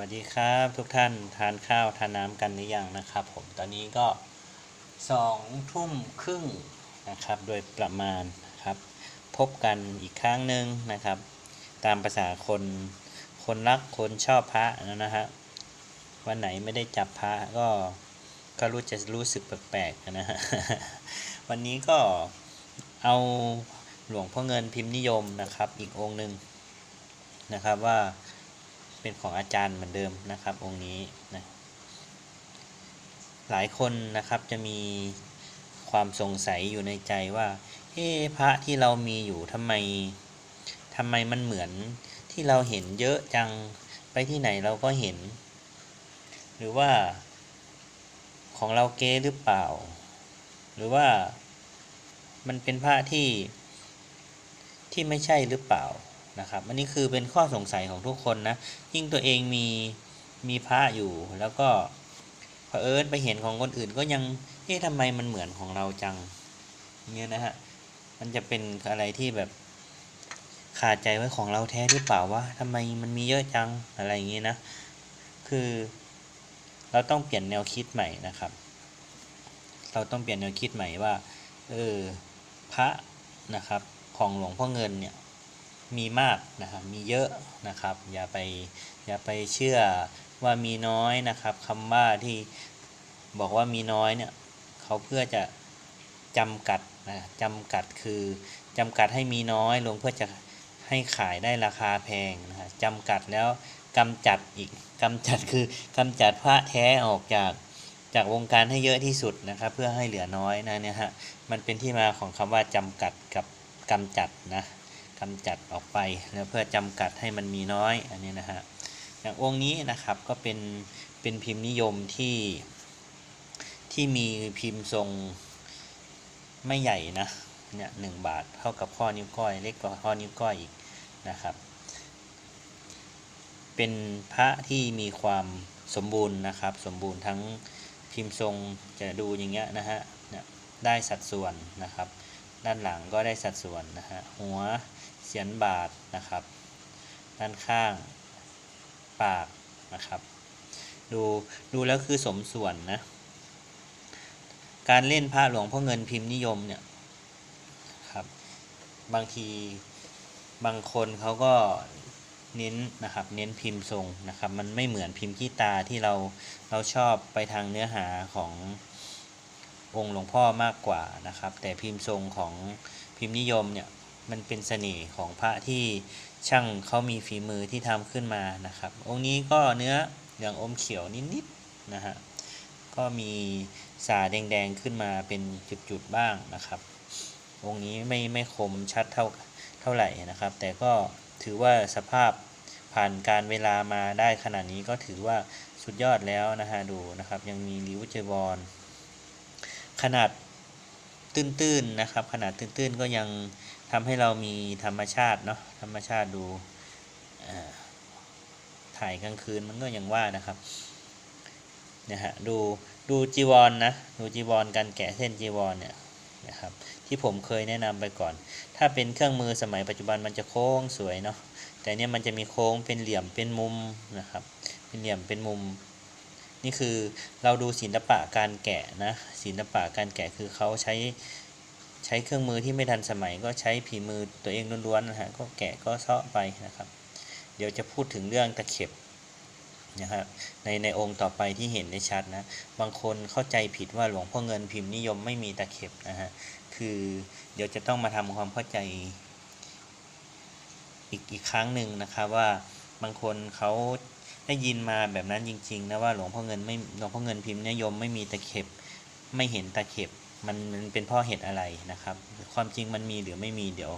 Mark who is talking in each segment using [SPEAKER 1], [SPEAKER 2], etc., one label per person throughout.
[SPEAKER 1] วัสดีครับทุกท่านทานข้าวทานน้ำกันหรือยังนะครับผมตอนนี้ก็สองทุ่มครึ่งนะครับโดยประมาณครับพบกันอีกครั้งหนึ่งนะครับ ตามภาษาคนคนรักคนชอบพระนะฮะวันไหนไม่ได้จับพระก็ก็รู้จะรู้สึกแปลกๆนะฮะวันนี้ก็เอาหลวงพ่อเงินพิมพ์นิยมนะครับ อีกองค์หนึ่งนะครับว่า เป็นของอาจารย์เหมือนเดิมนะครับ องค์นี้นะหลายคนนะครับจะมีความสงสัยอยู่ในใจว่าเอ๊พระที่เรามีอยู่ทำไมทำไมมันเหมือนที่เราเห็นเยอะจังไปที่ไหนเราก็เห็น หรือว่าของเราเก๊หรือเปล่า หรือว่ามันเป็นพระที่ที่ไม่ใช่หรือเปล่า นะครับอันนี้คือเป็นข้อสงสัยของทุกคนนะยิ่งตัวเองมีมีพระอยู่แล้วก็เผอิญไปเห็นของคนอื่นก็ยังเอ๊ะทำไมมันเหมือนของเราจังเนี่ยนะฮะมันจะเป็นอะไรที่แบบขาดใจไว้ของเราแท้หรือเปล่าวะทำไมมันมีเยอะจังอะไรอย่างงี้นะ คือเราต้องเปลี่ยนแนวคิดใหม่นะครับ เราต้องเปลี่ยนแนวคิดใหม่ว่าเออพระนะครับของหลวงพ่อเงินเนี่ย มีมากนะครับมีเยอะนะครับ อย่าไปอย่าไปเชื่อว่ามีน้อยนะครับคำว่าที่บอกว่ามีน้อยเนี่ยเขาเพื่อจะจำกัดนะจำกัดคือจำกัดให้มีน้อยลงเพื่อจะให้ขายได้ราคาแพงนะฮะจำกัดแล้วกำจัดอีกกำจัดคือกำจัดพระแท้ออกจากจากวงการให้เยอะที่สุดนะครับ เพื่อให้เหลือน้อยนะเนี่ยฮะมันเป็นที่มาของคำว่าจำกัดกับกำจัดนะ กำจัดออกไปแล้วเพื่อจำกัดให้มันมีน้อยอันนี้นะฮะอย่างองค์นี้นะครับก็เป็นเป็นพิมพ์นิยมที่ที่มีพิมพ์ทรงไม่ใหญ่นะเนี่ยหนึ่งบาทเท่ากับข้อนิ้วก้อยเล็กกว่าข้อนิ้วก้อยอีกนะครับ เป็นพระที่มีความสมบูรณ์นะครับ สมบูรณ์ทั้งพิมพ์ทรงจะดูอย่างเงี้ยนะฮะเนี่ยได้สัดส่วนนะครับ ด้านหลังก็ได้สัดส่วนนะฮะหัว สียนบาทนะครับ ด้านข้างปากนะครับ ดูดูแล้วคือสมส่วนนะ การเล่นพระหลวงพ่อเงินพิมพ์นิยมเนี่ยครับบางทีบางคนเขาก็เน้นนะครับเน้นพิมพ์ทรงนะครับ มันไม่เหมือนพิมพ์ขี้ตาที่เราเราชอบไปทางเนื้อหาขององค์หลวงพ่อมากกว่านะครับ แต่พิมพ์ทรงของพิมพ์นิยมเนี่ย มันเป็นเสน่ห์ของพระที่ช่างเขามีฝีมือที่ทำขึ้นมานะครับ องค์นี้ก็เนื้ออย่างอมเขียวนิดๆนะฮะก็มีสาแดงๆขึ้นมาเป็นจุดๆบ้างนะครับ องค์นี้ไม่ไม่คมชัดเท่าเท่าไหร่นะครับ แต่ก็ถือว่าสภาพผ่านการเวลามาได้ขนาดนี้ก็ถือว่าสุดยอดแล้วนะฮะดูนะครับ ยังมีริ้วเจวรขนาดตื้นๆนะครับ ขนาดตื้นๆก็ยัง ทำให้เรามีธรรมชาติเนาะธรรมชาติดูถ่ายกลางคืนมันก็ยังว่านะครับนะฮะดูดูจีวรนนะดูจีวรการแกะเส้นจีวรเนี่ยนะครับที่ผมเคยแนะนำไปก่อน ถ้าเป็นเครื่องมือสมัยปัจจุบันมันจะโค้งสวยเนาะแต่เนี่ยมันจะมีโค้งเป็นเหลี่ยมเป็นมุมนะครับ เป็นเหลี่ยมเป็นมุม นี่คือเราดูศิลปะการแกะนะศิลปะการแกะคือเขาใช้ ใช้เครื่องมือที่ไม่ทันสมัยก็ใช้ผีมือตัวเองล้วนๆนะฮะก็แกะก็เซาะไปนะครับ เดี๋ยวจะพูดถึงเรื่องตะเข็บนะครับในในองค์ต่อไปที่เห็นได้ชัดนะบางคนเข้าใจผิดว่าหลวงพ่อเงินพิมพ์นิยมไม่มีตะเข็บนะฮะคือเดี๋ยวจะต้องมาทำความเข้าใจอีกอีกครั้งหนึ่งนะครับว่าบางคนเขาได้ยินมาแบบนั้นจริงๆนะว่าหลวงพ่อเงินไม่หลวงพ่อเงินพิมพ์นิยมไม่มีตะเข็บไม่เห็นตะเข็บ มันมันเป็นเพ่อเหตุอะไรนะครับ ความจริงมันมีหรือไม่มีเดี๋ยว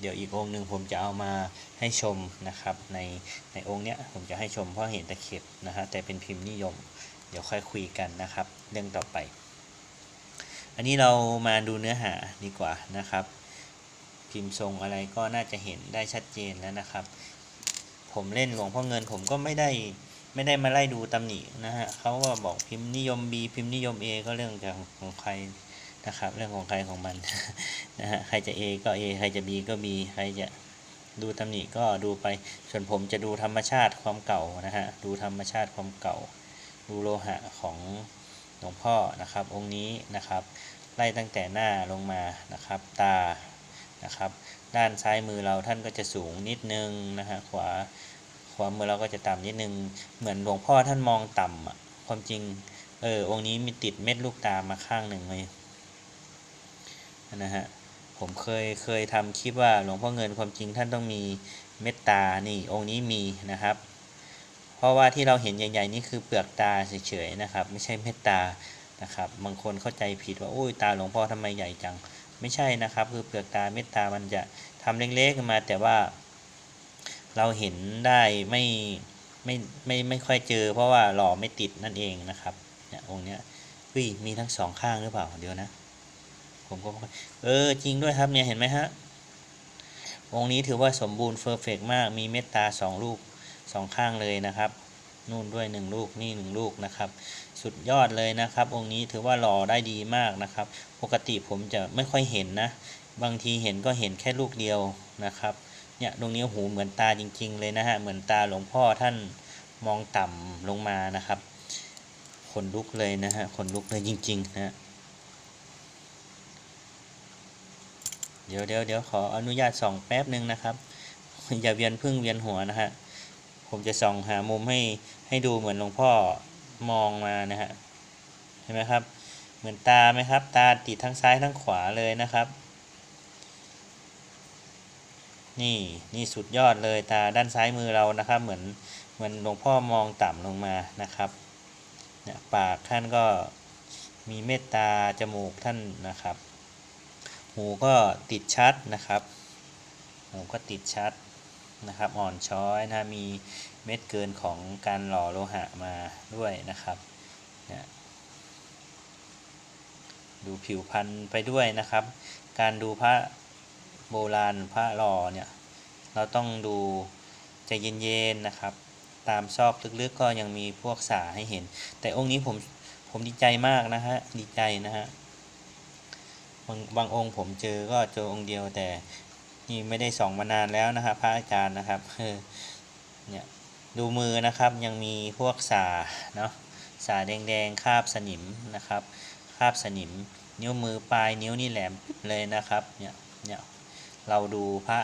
[SPEAKER 1] เดี๋ยวอีกองค์หนึ่งผมจะเอามาให้ชมนะครับ ในในองค์เนี้ยผมจะให้ชมเพราะเห็นตะเข็บนะฮะแต่เป็นพิมพ์นิยม เดี๋ยวค่อยคุยกันนะครับ เรื่องต่อไป อันนี้เรามาดูเนื้อหาดีกว่านะครับ พิมพ์ทรงอะไรก็น่าจะเห็นได้ชัดเจนแล้วนะครับ ผมเล่นหลวงพ่อเงินผมก็ไม่ได้ไม่ได้มาไล่ดูตำหนินะฮะเขาก็บอกพิมพ์นิยม B พิมพ์นิยม A ก็เรื่องของใคร นะครับ เรื่องของใครของมันนะฮะใครจะ A ก็ A ใครจะ B ก็ B ใครจะดูตำหนิก็ดูไป ส่วนผมจะดูธรรมชาติความเก่านะฮะดูธรรมชาติความเก่า ดูโลหะของหลวงพ่อนะครับ องค์นี้นะครับ ไล่ตั้งแต่หน้าลงมานะครับ ตานะครับ ด้านซ้ายมือเราท่านก็จะสูงนิดนึงนะฮะขวาขวามือเราก็จะต่ำนิดนึง เหมือนหลวงพ่อท่านมองต่ำอะความจริงเออองค์นี้มีติดเม็ดลูกตามาข้างหนึ่งเลย นะฮะผมเคยเคยทำคลิปว่าหลวงพ่อเงินความจริงท่านต้องมีเม็ดตานี่องค์นี้มีนะครับ เพราะว่าที่เราเห็นใหญ่ๆนี่คือเปลือกตาเฉยๆนะครับ ไม่ใช่เม็ดตานะครับบางคนเข้าใจผิดว่าอุ้ยตาหลวงพ่อทำไมใหญ่จัง ไม่ใช่นะครับ คือเปลือกตาเม็ดตามันจะทำเล็กๆมาแต่ว่า เราเห็นได้ไม่ไม่ไม่ไม่ค่อยเจอ เพราะว่าหล่อไม่ติดนั่นเองนะครับเนี่ยองค์เนี้ยเฮ้ยมีทั้งสองข้างหรือเปล่าเดี๋ยวนะ ผมก็เออจริงด้วยครับเนี่ยเห็นไหมฮะองค์นี้ถือว่าสมบูรณ์เฟอร์เฟกมากมีเม็ดตาสองลูกสองข้างเลยนะครับ นู่นด้วยหนึ่งลูกนี่หนึ่งลูกนะครับ สุดยอดเลยนะครับ องค์นี้ถือว่าหล่อได้ดีมากนะครับ ปกติผมจะไม่ค่อยเห็นนะ บางทีเห็นก็เห็นแค่ลูกเดียวนะครับเนี่ยตรงนี้หูเหมือนตาจริง ๆ เลยนะฮะเหมือนตาหลวงพ่อท่านมองต่ำลงมานะครับขนลุกเลยนะฮะขนลุกเลยจริงๆนะฮะ เดี๋ยวเดี๋ยวเดี๋ยวขออนุญาตส่องแป๊บหนึ่งนะครับ อย่าเวียนพึ่งเวียนหัวนะฮะ ผมจะส่องหามุมให้ให้ดูเหมือนหลวงพ่อมองมานะฮะ เห็นไหมครับ เหมือนตาไหมครับ ตาติดทั้งซ้ายทั้งขวาเลยนะครับ นี่นี่สุดยอดเลยตาด้านซ้ายมือเรานะครับ เหมือนเหมือนหลวงพ่อมองต่ำลงมานะครับเนี่ยปากท่านก็มีเมตตาจมูกท่านนะครับ หูก็ติดชัดนะครับ หูก็ติดชัดนะครับ อ่อนช้อยนะมีเม็ดเกินของการหล่อโลหะมาด้วยนะครับนี่ยดูผิวพรรณไปด้วยนะครับ การดูพระโบราณพระหล่อเนี่ยเราต้องดูใจเย็นๆนะครับ ตามซอกลึกๆก็ยังมีพวกสาให้เห็น แต่องค์นี้ผมผมดีใจมากนะฮะดีใจนะฮะ บางบางองค์ผมเจอก็เจอองค์เดียวแต่นี่ไม่ได้ส่องมานานแล้วนะครับ พระอาจารย์นะครับเออเนี่ยดูมือนะครับยังมีพวกสาเนาะสาแดงๆคาบสนิมนะครับคาบสนิม นิ้วมือปลายนิ้วนี่แหลมเลยนะครับเนี่ยเนี่ยเราดูพระ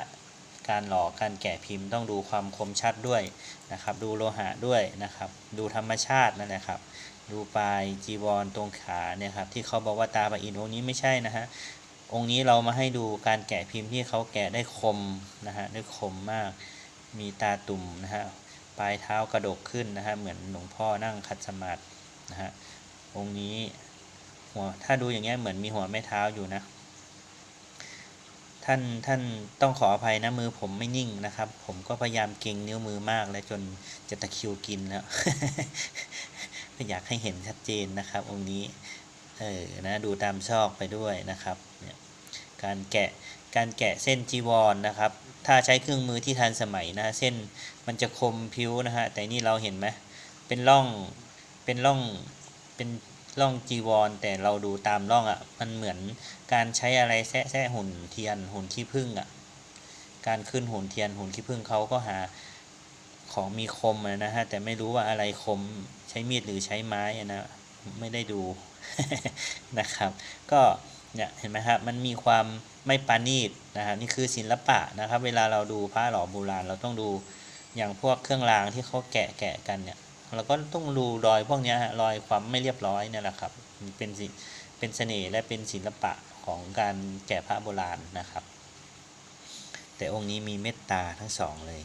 [SPEAKER 1] การหล่อการแกะพิมพ์ต้องดูความคมชัดด้วยนะครับ ดูโลหะด้วยนะครับ ดูธรรมชาตินั่นแหละครับ ดูปลายจีวรตรงขาเนี่ยครับที่เขาบอกว่าตาปะอินองค์นี้ไม่ใช่นะฮะองค์นี้เรามาให้ดูการแกะพิมพ์ที่เขาแกะได้คมนะฮะได้คมมาก มีตาตุ่มนะฮะปลายเท้ากระดกขึ้นนะฮะเหมือนหลวงพ่อนั่งขัดสมาธินะฮะองค์นี้หัวถ้าดูอย่างเงี้ยเหมือนมีหัวแม่เท้าอยู่นะ ท่านท่านต้องขออภัยนะมือผมไม่นิ่งนะครับ ผมก็พยายามเก่งนิ้วมือมาก และจนจะตะคิวกินแล้ว ก็อยากให้เห็นชัดเจนนะครับองค์นี้เออนะดูตามซอกไปด้วยนะครับเนี่ยการแกะการแกะเส้นจีวรนนะครับ ถ้าใช้เครื่องมือที่ทันสมัยนะเส้นมันจะคมพิ้วนะฮะแต่นี่เราเห็นไหมเป็นร่องเป็นร่องเป็นร่องจีวร แต่เราดูตามร่องอะ่ะมันเหมือนการใช้อะไรแซะแซะหุ่นเทียนหุ่นขี้ผึ้งอะ่ะการขึ้นหุ่นเทียนหุ่นขี้ผึ้งเขาก็หา ของมีคมนะฮะแต่ไม่รู้ว่าอะไรคมใช้มีดหรือใช้ไม้อะนะไม่ได้ดูนะครับ ก็เนี่ยเห็นไหมครับมันมีความไม่ปาณีตนะครับนี่คือศิลปะนะครับ เวลาเราดูพระหล่อโบราณเราต้องดูอย่างพวกเครื่องรางที่เขาแกะแกะกันเนี่ยเราก็ต้องดูรอยพวกนี้ฮะรอยความไม่เรียบร้อยเนี่ยแหละครับเป็นเป็นเสน่ห์และเป็นศิลปะของการแกะพระโบราณนะครับ แต่องค์นี้มีเมตตาทั้งสองเลย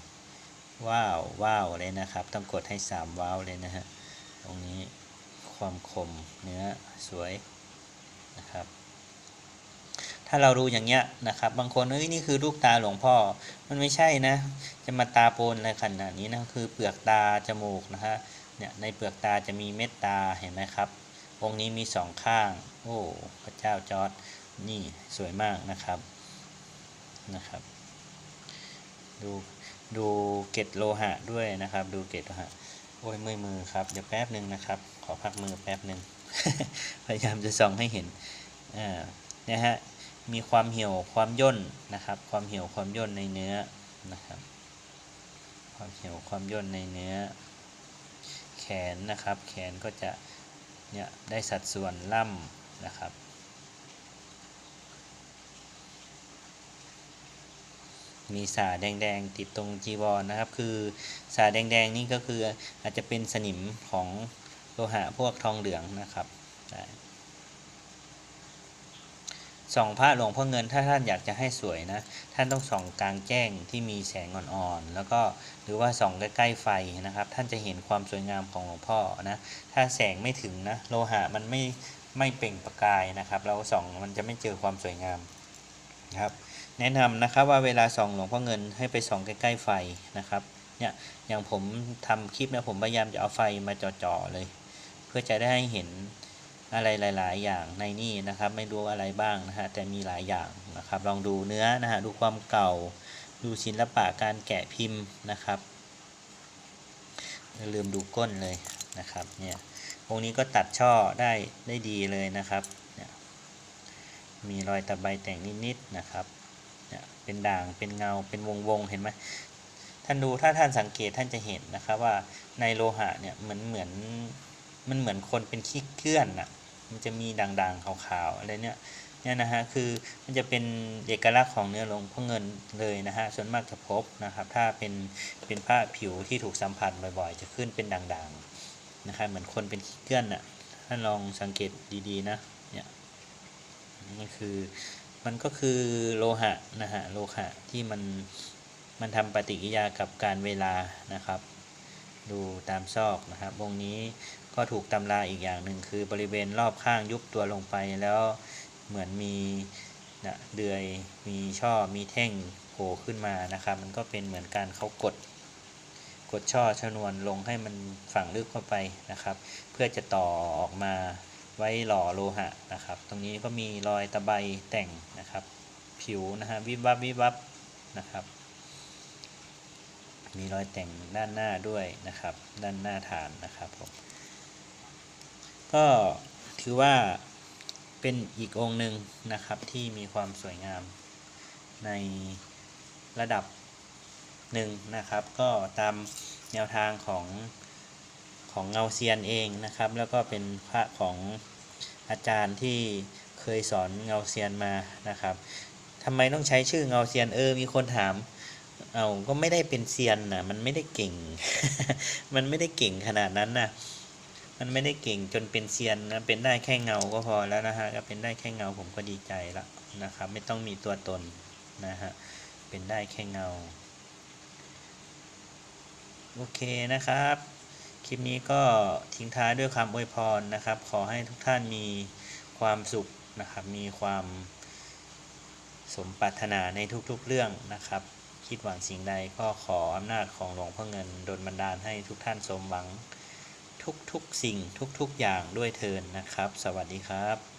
[SPEAKER 1] ว้าวว้าวเลยนะครับ ต้องกดให้สามว้าวเลยนะฮะตรงนี้ความคมเนื้อสวยนะครับ ถ้าเราดูอย่างเงี้ยนะครับ บางคนเอ้ยนี่คือลูกตาหลวงพ่อ มันไม่ใช่นะ จะมาตาโปนอะไรขนาดนี้นะคือเปลือกตาจมูกนะฮะเนี่ยในเปลือกตาจะมีเม็ดตาเห็นไหมครับองค์นี้มีสองข้าง โอ้พระเจ้าจอร์ดนี่สวยมากนะครับนะครับ ดู ดูเกล็ดโลหะด้วยนะครับ ดูเกล็ดโลหะ โอ้ยมือมือครับ เดี๋ยวแป๊บหนึ่งนะครับ ขอพักมือแป๊บหนึ่ง พยายามจะส่องให้เห็นอ่าเนี่ยฮะ มีความเหี่ยวความย่นนะครับ ความเหี่ยวความย่นในเนื้อนะครับ ความเหี่ยวความย่นในเนื้อ แขนนะครับ แขนก็จะเนี่ยได้สัดส่วนล่ำนะครับ มีสาแดงๆติดตรงจีวรนะครับ คือสาแดงๆนี่ก็คืออาจจะเป็นสนิมของโลหะพวกทองเหลืองนะครับส่องพระหลวงพ่อเงินถ้าท่านอยากจะให้สวยนะ ท่านต้องส่องกลางแจ้งที่มีแสงอ่อนๆแล้วก็หรือว่าส่องใกล้ๆไฟนะครับ ท่านจะเห็นความสวยงามของหลวงพ่อนะถ้าแสงไม่ถึงนะโลหะมันไม่ไม่เปล่งประกายนะครับ เราส่องมันจะไม่เจอความสวยงามนะครับ แนะนำนะครับว่าเวลาส่องหลวงพ่อเงินให้ไปส่องใกล้ๆไฟนะครับเนี่ยอย่างผมทำคลิปนะผมพยายามจะเอาไฟมาจ่อๆเลย เพื่อจะได้ให้เห็นอะไรหลาย ๆ อย่างในนี่นะครับ ไม่รู้อะไรบ้างนะฮะแต่มีหลายอย่างนะครับ ลองดูเนื้อนะฮะดูความเก่า ดูศิลปะการแกะพิมพ์นะครับอย่าลืมดูก้นเลยนะครับเนี่ยองค์นี้ก็ตัดช่อได้ได้ดีเลยนะครับเนี่ยมีรอยตะไบแต่งนิด ๆ นะครับ เป็นด่าง เป็นเงา เป็นวงๆเห็นไหมท่านดูถ้าท่านสังเกตท่านจะเห็นนะครับว่าในโลหะเนี่ยเหมือนเหมือนมันเหมือนคนเป็นขี้เกลื่อนอะมันจะมีด่างๆขาวๆอะไรเนี่ยเนี่ยนะฮะคือมันจะเป็นเอกลักษณ์ของเนื้อหลวงพ่อเงินเลยนะฮะส่วนมากจะพบนะครับ ถ้าเป็นเป็นผ้าผิวที่ถูกสัมผัสบ่อยๆ จะขึ้นเป็นด่างๆนะครับเหมือนคนเป็นขี้เกลื่อนอะท่านลองสังเกตดีๆนะเนี่ยนี่คือ มันก็คือโลหะนะฮะโลหะที่มันมันทำปฏิกิริยากับการเวลานะครับ ดูตามซอกนะครับ วงนี้ก็ถูกตำราอีกอย่างหนึ่งคือบริเวณรอบข้างยุบตัวลงไปแล้วเหมือนมีนะเดือยมีช่อมีแท่งโผล่ขึ้นมานะครับ มันก็เป็นเหมือนการเขากด กดช่อชนวนลงให้มันฝังลึกเข้าไปนะครับ เพื่อจะต่อออกมา ไว้หล่อโลหะนะครับ ตรงนี้ก็มีรอยตะไบแต่งนะครับ ผิวนะฮะวิบวับวิบวับนะครับ มีรอยแต่งด้านหน้าด้วยนะครับ ด้านหน้าฐานนะครับผมก็ถือว่าเป็นอีกองค์หนึ่งนะครับที่มีความสวยงามในระดับหนึ่งนะครับ ก็ตามแนวทางของ ของเงาเซียนเองนะครับ แล้วก็เป็นพระของอาจารย์ที่เคยสอนเงาเซียนมานะครับทำไมต้องใช้ชื่อเงาเซียนเออมีคนถามเอาก็ไม่ได้เป็นเซียนนะมันไม่ได้เก่ง มันไม่ได้เก่งขนาดนั้นนะมันไม่ได้เก่งจนเป็นเซียนนะเป็นได้แค่เงาก็พอแล้วนะฮะก็เป็นได้แค่เงาผมก็ดีใจละนะครับ ไม่ต้องมีตัวตนนะฮะเป็นได้แค่เงา โอเคนะครับ คลิปนี้ก็ทิ้งท้ายด้วยคำอวยพรนะครับ ขอให้ทุกท่านมีความสุขนะครับ มีความสมปรารถนาในทุกๆเรื่องนะครับ คิดหวังสิ่งใดก็ขออำนาจของหลวงพ่อเงินดลบันดาลให้ทุกท่านสมหวังทุกๆสิ่งทุกๆอย่างด้วยเทินนะครับ สวัสดีครับ